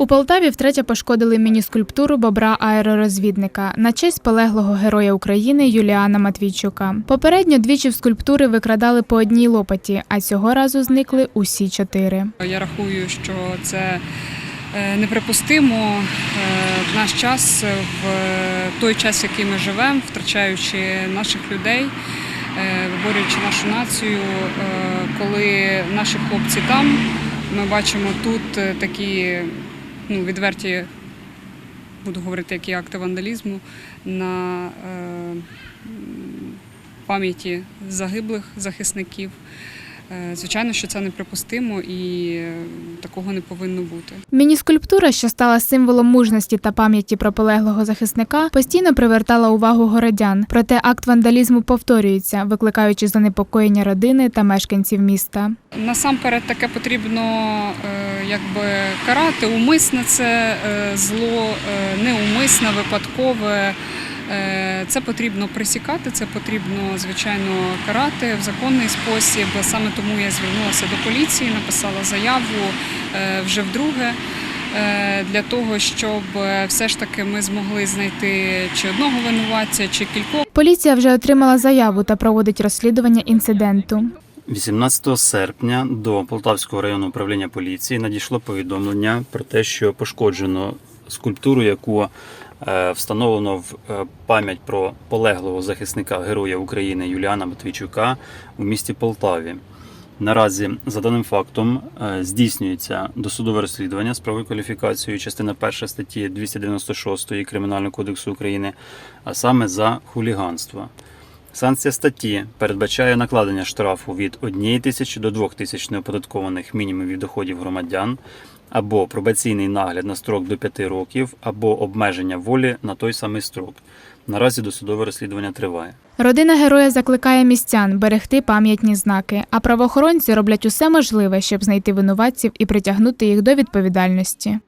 У Полтаві втретє пошкодили міні-скульптуру бобра аеророзвідника на честь полеглого героя України Юліана Матвійчука. Попередньо двічі в скульптури викрадали по одній лопаті, а цього разу зникли усі чотири. Я рахую, що це е, неприпустимо е, в наш час, в той час, в який ми живемо, втрачаючи наших людей, е, виборюючи нашу націю, коли наші хлопці там, ми бачимо тут такі ну, відверті, буду говорити, які акти вандалізму на е, пам'яті загиблих захисників. Е, Звичайно, що це неприпустимо і е, такого не повинно бути. Міні-скульптура, що стала символом мужності та пам'яті про полеглого захисника, постійно привертала увагу городян. Проте акт вандалізму повторюється, викликаючи занепокоєння родини та мешканців міста. Насамперед таке потрібно е, якби карати. Умисне це е, зло, е, неумисне, випадкове. Е, Це потрібно присікати, це потрібно звичайно карати в законний спосіб. Саме тому я звернулася до поліції, написала заяву вже вдруге. Для того щоб все ж таки ми змогли знайти чи одного винуватця, чи кількох. Поліція вже отримала заяву та проводить розслідування інциденту. 18 серпня до Полтавського районного управління поліції надійшло повідомлення про те, що пошкоджено скульптуру, яку е, встановлено в е, пам'ять про полеглого захисника Героя України Юліана Матвійчука у місті Полтаві. Наразі за даним фактом е, здійснюється досудове розслідування з правовою кваліфікацією частина 1 статті 296 Кримінального кодексу України, а саме за хуліганство. Санкція статті передбачає накладення штрафу від 1 тисячі до 2 тисяч неоподаткованих мінімумів доходів громадян, або пробаційний нагляд на строк до 5 років, або обмеження волі на той самий строк. Наразі досудове розслідування триває. Родина героя закликає містян берегти пам'ятні знаки, а правоохоронці роблять усе можливе, щоб знайти винуватців і притягнути їх до відповідальності.